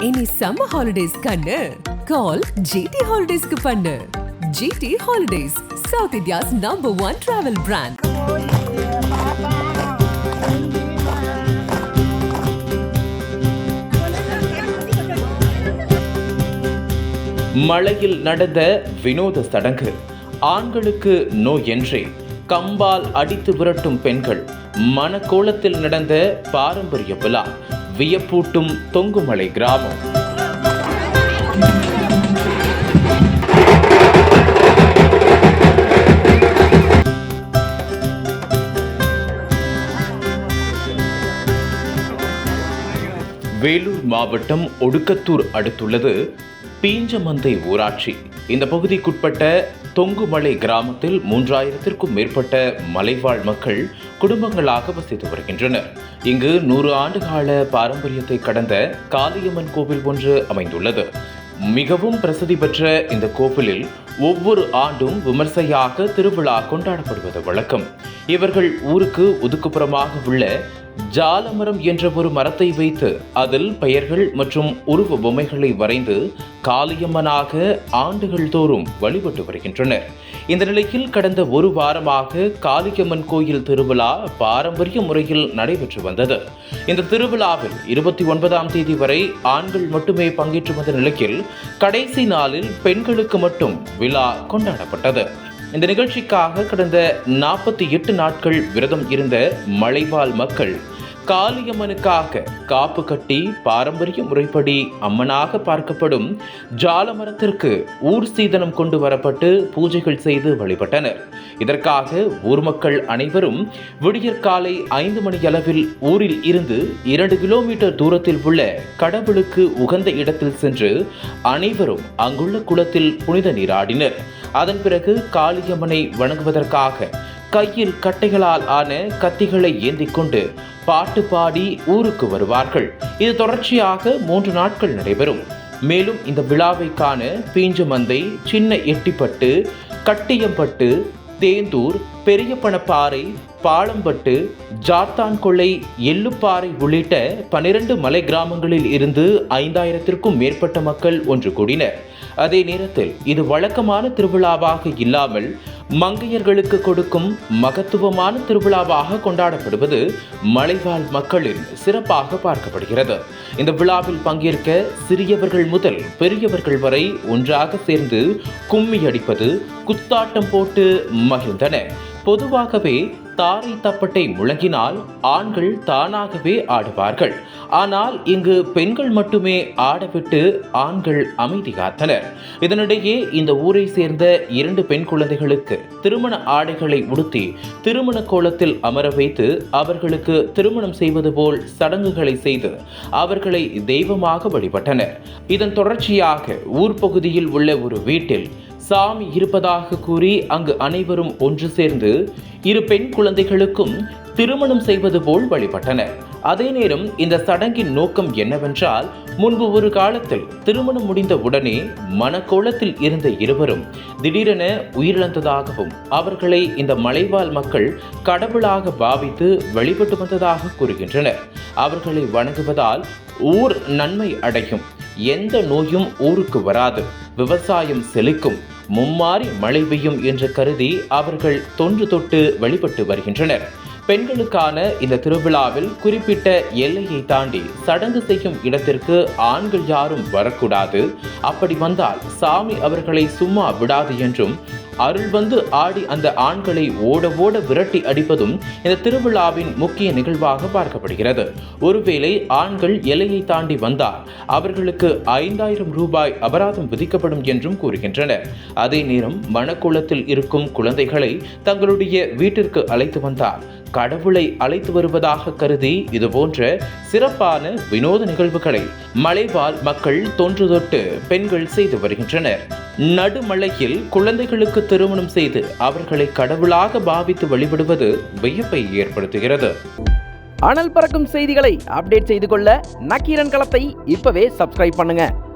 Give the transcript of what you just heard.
இனி summer holidays கண்ணு. கால் GT ஹாலிடேஸ்க்கு பண்ணு. GT holidays South India's number one travel brand மழையில் நடந்த வினோத சடங்கு. ஆண்களுக்கு நோயின்றி கம்பால் அடித்து விரட்டும் பெண்கள். மனக்கோலத்தில் நடந்த பாரம்பரிய விழா. வியப்பூட்டும் தொங்குமலை கிராமம். வேலூர் மாவட்டம் ஒடுக்கத்தூர் அடுத்துள்ளது பீஞ்சமந்தை ஊராட்சி. இந்த பகுதிக்குட்பட்ட தொங்குமலை கிராமத்தில் மூன்றாயிரத்திற்கும் மேற்பட்ட மலைவாழ் மக்கள் குடும்பங்களாக வசித்து வருகின்றனர். இங்கு நூறு ஆண்டுகால பாரம்பரியத்தை கடந்த காளியம்மன் கோவில் ஒன்று அமைந்துள்ளது. மிகவும் பிரசித்தி பெற்ற இந்த கோவிலில் ஒவ்வொரு ஆண்டும் விமர்சையாக திருவிழா கொண்டாடப்படுவது வழக்கம். இவர்கள் ஊருக்கு ஒதுக்குப்புறமாக உள்ள ஜாலமரம் என்ற ஒரு மரத்தை வைத்து அதில் பெயர்கள் மற்றும் உருவ பொம்மைகளை வரைந்து காளியம்மனாக ஆண்டுகள் தோறும் வழிபட்டு வருகின்றனர். இந்த நிலையில் கடந்த ஒரு வாரமாக காளியம்மன் கோயில் திருவிழா பாரம்பரிய முறையில் நடைபெற்று வந்தது. இந்த திருவிழாவில் இருபத்தி ஒன்பதாம் தேதி வரை ஆண்கள் மட்டுமே பங்கேற்று வந்த நிலையில் கடைசி நாளில் பெண்களுக்கு மட்டும் விழா கொண்டாடப்பட்டது. இந்த நிகழ்ச்சிக்காக கடந்த நாற்பத்தி எட்டு நாட்கள் விரதம் இருந்த மலைவாழ் மக்கள் காளியம்மனுக்காக காப்பு கட்டி பாரம்பரிய முறைப்படி அம்மனாக பார்க்கப்படும் ஜாலமரத்திற்கு ஊர் சீதனம் கொண்டு வரப்பட்டு பூஜைகள் செய்து வழிபட்டனர். இதற்காக ஊர் மக்கள் அனைவரும் விடியற்காலை ஐந்து மணி அளவில் ஊரில் இருந்து இரண்டு கிலோமீட்டர் தூரத்தில் உள்ள கடவுளுக்கு உகந்த இடத்தில் சென்று அனைவரும் அங்குள்ள குளத்தில் புனித நீராடினர். அதன் பிறகு காளியம்மனை வணங்குவதற்காக கையில் கட்டைகளால் ஆன கத்திகளை ஏந்தி கொண்டு பாட்டு பாடி ஊருக்கு வருவார்கள். இது தொடர்ச்சியாக மூன்று நாட்கள் நடைபெறும். மேலும் இந்த விழாவை காண பீஞ்சமந்தை சின்ன எட்டிப்பட்டு கட்டியம்பட்டு தேந்தூர் பெரியப்பணப்பாறை பாளம்பட்டு ஜார்த்தான்கொள்ளை எள்ளுப்பாறை உள்ளிட்ட பனிரெண்டு மலை கிராமங்களில் இருந்து ஐந்தாயிரத்திற்கும் மேற்பட்ட மக்கள் ஒன்று கூடினர். அதே நேரத்தில் இது வழக்கமான திருவிழாவாக இல்லாமல் மங்கையர்களுக்கு கொடுக்கும் மகத்துவமான திருவிழாவாக கொண்டாடப்படுவது மலைவாழ் மக்களின் சிறப்பாக பார்க்கப்படுகிறது. இந்த விழாவில் பங்கேற்க சிறியவர்கள் முதல் பெரியவர்கள் வரை ஒன்றாக சேர்ந்து கும்மி அடிப்பது குத்தாட்டம் போட்டு மகிழ்ந்தனர் பொதுவாகவே தாரை தப்பட்டை முழங்கினால் ஆண்கள் தானாகவே ஆடுவார்கள். ஆனால் இங்கு பெண்கள் மட்டுமே ஆடவிட்டு ஆண்கள் அமைதி காத்தனர் இதனிடையே இந்த ஊரை சேர்ந்த இரண்டு பெண் குழந்தைகளுக்கு திருமண ஆடைகளை உடுத்தி திருமண கோலத்தில் அமர வைத்து அவர்களுக்கு திருமணம் செய்வது போல் சடங்குகளை செய்து அவர்களை தெய்வமாக வழிபட்டனர். இதன் தொடர்ச்சியாக ஊர் பகுதியில் உள்ள ஒரு வீட்டில் சாமி இருப்பதாக கூறி அங்கு அனைவரும் ஒன்று சேர்ந்து இரு பெண் குழந்தைகளுக்கும் திருமணம் செய்வது போல் வழிபட்டனர். அதே நேரம் இந்த சடங்கின் நோக்கம் என்னவென்றால் முன்பு ஒரு காலத்தில் திருமணம் முடிந்த உடனே மனக்கோலத்தில் இருந்த இருவரும் திடீரென உயிரிழந்ததாகவும் அவர்களை இந்த மலைவாழ் மக்கள் கடவுளாக பாவித்து வழிபட்டு வந்ததாக கூறுகின்றனர். அவர்களை வணங்குவதால் ஊர் நன்மை அடையும். எந்த நோயும் ஊருக்கு வராது. விவசாயம் செழிக்கும். மும்மாறி மழை பெய்யும் என்று கருதி அவர்கள் தொன்று தொட்டு வழிபட்டு வருகின்றனர். பெண்களுக்கான இந்த திருவிழாவில் குறிப்பிட்ட எல்லையை தாண்டி சடங்கு செய்யும் இடத்திற்கு ஆண்கள் யாரும் வரக்கூடாது. அப்படி வந்தால் சாமி அவர்களை சும்மா விடாது என்றும் அருள் வந்து ஆடி அந்த ஆண்களை ஓட ஓட விரட்டி அடிப்பதும் இந்த திருவிழாவின் முக்கிய நிகழ்வாக பார்க்கப்படுகிறது. ஒருவேளை ஆண்கள் எல்லையை தாண்டி வந்தால் அவர்களுக்கு ஐந்தாயிரம் ரூபாய் அபராதம் விதிக்கப்படும் என்றும் கூறுகின்றனர். அதே நேரம் மணக்குளத்தில் இருக்கும் குழந்தைகளை தங்களுடைய வீட்டிற்கு அழைத்து வந்தால் கடவுளை அழைத்து வருவதாக கருதி இதுபோன்ற சிறப்பான வினோத நிகழ்வுகளை மலைவாழ் மக்கள் தொன்று தொட்டு பெண்கள் செய்து வருகின்றனர். நடுமலையில் குழந்தைகளுக்கு திருமணம் செய்து அவர்களை கடவுளாக பாவித்து வழிபடுவது வியப்பை ஏற்படுத்துகிறது. அனல் பறக்கும் செய்திகளை அப்டேட் செய்து கொள்ள நக்கீரன் களத்தை இப்பவே சப்ஸ்கிரைப் பண்ணுங்க.